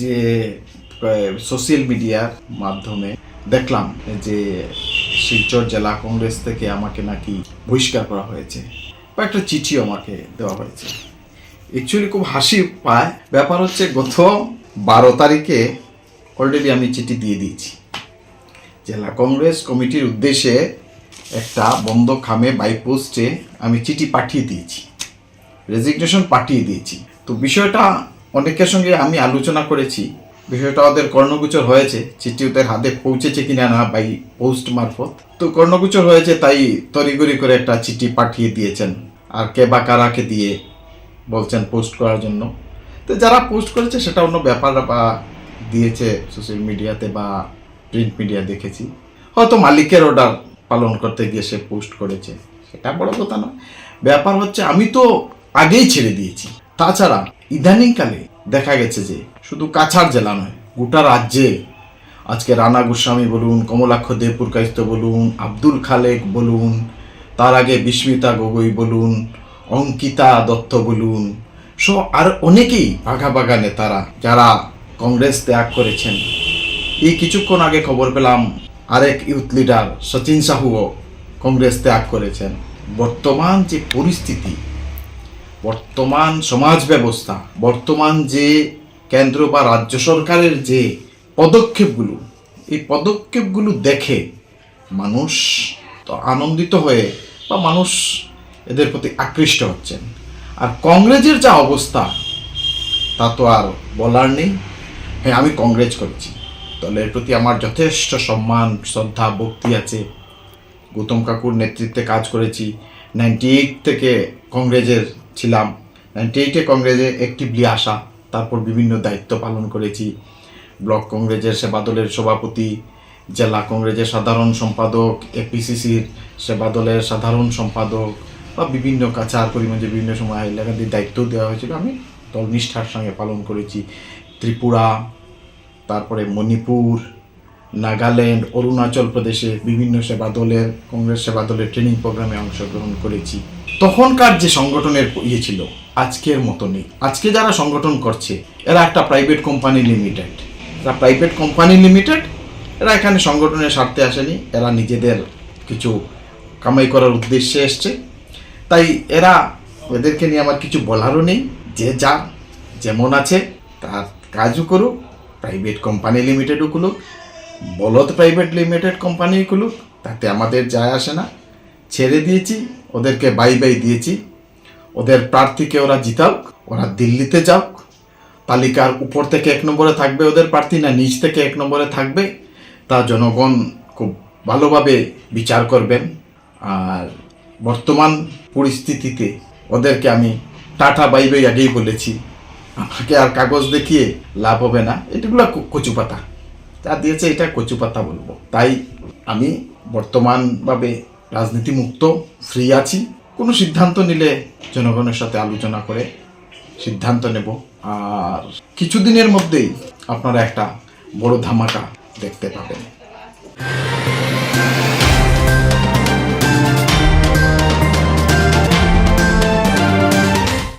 যে সোশ্যাল মিডিয়ার মাধ্যমে দেখলাম যে শিলচর জেলা কংগ্রেস থেকে আমাকে নাকি বহিষ্কার করা হয়েছে বা একটা চিঠিও আমাকে দেওয়া হয়েছে। অ্যাকচুয়ালি খুব হাসি পায়। ব্যাপার হচ্ছে গত বারো তারিখে অলরেডি আমি চিঠি দিয়ে দিয়েছি। জেলা কংগ্রেস কমিটির উদ্দেশ্যে একটা বন্ধ খামে বাই পোস্টে আমি চিঠি পাঠিয়ে দিয়েছি। রেজিগনেশন পাঠিয়ে দিয়েছি। তো বিষয়টা অনেকের সঙ্গে আমি আলোচনা করেছি। বিষয়টা ওদের কর্ণগোচর হয়েছে, চিঠি ওদের হাতে পৌঁছেছে কিনা না বাই পোস্ট মারফত। তো কর্ণগোচর হয়েছে তাই তড়িগড়ি করে একটা চিঠি পাঠিয়ে দিয়েছেন। আর কে বা কারাকে দিয়ে বলছেন পোস্ট করার জন্য। তো যারা পোস্ট করেছে সেটা অন্য ব্যাপার বা দিয়েছে সোশ্যাল মিডিয়াতে বা প্রিন্ট মিডিয়া দেখেছি। হয়তো মালিকের অর্ডার পালন করতে গিয়ে সে পোস্ট করেছে। সেটা বড় কথা না ব্যাপার হচ্ছে আমি তো আগেই ছেড়ে দিয়েছি। তাছাড়া ইদানিংকালে দেখা গেছে যে শুধু কাছাড় জেলা নয়, গোটা রাজ্যে। আজকে রানা গোস্বামী বলুন, কমলাক্ষ দেবপুর কাইস্ত বলুন, আব্দুল খালেক বলুন, তার আগে বিস্মিতা গগৈ বলুন, অঙ্কিতা দত্ত বলুন, সো আর অনেকেই বাঘা বাঘা নেতারা যারা কংগ্রেস ত্যাগ করেছেন। এই কিছুক্ষণ আগে খবর পেলাম আরেক ইউথ লিডার সচিন সাহুও কংগ্রেস ত্যাগ করেছেন। বর্তমান যে পরিস্থিতি বর্তমান সমাজ ব্যবস্থা, বর্তমান যে কেন্দ্র বা রাজ্য সরকারের যে পদক্ষেপগুলো, এই পদক্ষেপগুলো দেখে মানুষ তো আনন্দিত হয়ে বা মানুষ এদের প্রতি আকৃষ্ট হচ্ছেন। আর কংগ্রেসের যা অবস্থা, তা তো আর বলার নেই। হ্যাঁ আমি কংগ্রেস করেছি। দলের প্রতি আমার যথেষ্ট সম্মান, শ্রদ্ধা, ভক্তি আছে। গৌতম কাকুর নেতৃত্বে কাজ করেছি। নাইনটি এইট থেকে কংগ্রেসের ছিলাম। নাইনটি এইটে কংগ্রেসে অ্যাক্টিভলি আসা, তারপর বিভিন্ন দায়িত্ব পালন করেছি। ব্লক কংগ্রেসের সেবা দলের সভাপতি, জেলা কংগ্রেসের সাধারণ সম্পাদক এপিসিসির সেবা দলের সাধারণ সম্পাদক বা বিভিন্ন কাছার পরিমাণে বিভিন্ন সময় এলাকাদের দায়িত্ব দেওয়া হয়েছিল। আমি দল নিষ্ঠার সঙ্গে পালন করেছি। ত্রিপুরা, তারপরে মণিপুর, নাগাল্যান্ড, অরুণাচল প্রদেশে বিভিন্ন সেবা দলের কংগ্রেস সেবা দলের ট্রেনিং প্রোগ্রামে অংশগ্রহণ করেছি। তখনকার যে সংগঠনের ইয়ে ছিল, আজকের মতো নেই। আজকে যারা সংগঠন করছে, এরা একটা প্রাইভেট কোম্পানি লিমিটেড এরা প্রাইভেট কোম্পানি লিমিটেড এরা এখানে সংগঠনের স্বার্থে আসেনি। এরা নিজেদের কিছু কামাই করার উদ্দেশ্যে এসছে। তাই এরা এদেরকে নিয়ে আমার কিছু বলারও নেই। যে যা যেমন আছে, তার কাজও করুক প্রাইভেট কোম্পানি লিমিটেডও খুলুক বলদ প্রাইভেট লিমিটেড কোম্পানি খুলুক তাতে আমাদের যায় আসে না। ছেড়ে দিয়েছি। ওদেরকে বাই বাই দিয়েছি। ওদের প্রার্থীকে ওরা জিতাওক ওরা দিল্লিতে যাওক তালিকার উপর থেকে এক নম্বরে থাকবে ওদের প্রার্থী, না নিচ থেকে এক নম্বরে থাকবে, তা জনগণ খুব ভালোভাবে বিচার করবেন। আর বর্তমান পরিস্থিতিতে ওদেরকে আমি টাটা, বাই বাই আগেই বলেছি। আমাকে আর কাগজ দেখিয়ে লাভ হবে না এটাগুলো কচু পাতা। যা দিয়েছে এটা কচু পাতা বলব। তাই আমি বর্তমানভাবে রাজনীতি মুক্ত ফ্রি আছি। কোনো সিদ্ধান্ত নিলে জনগণের সাথে আলোচনা করে সিদ্ধান্ত নেব। আর কিছুদিনের মধ্যেই আপনারা একটা বড় ধামাকা দেখতে পাবেন।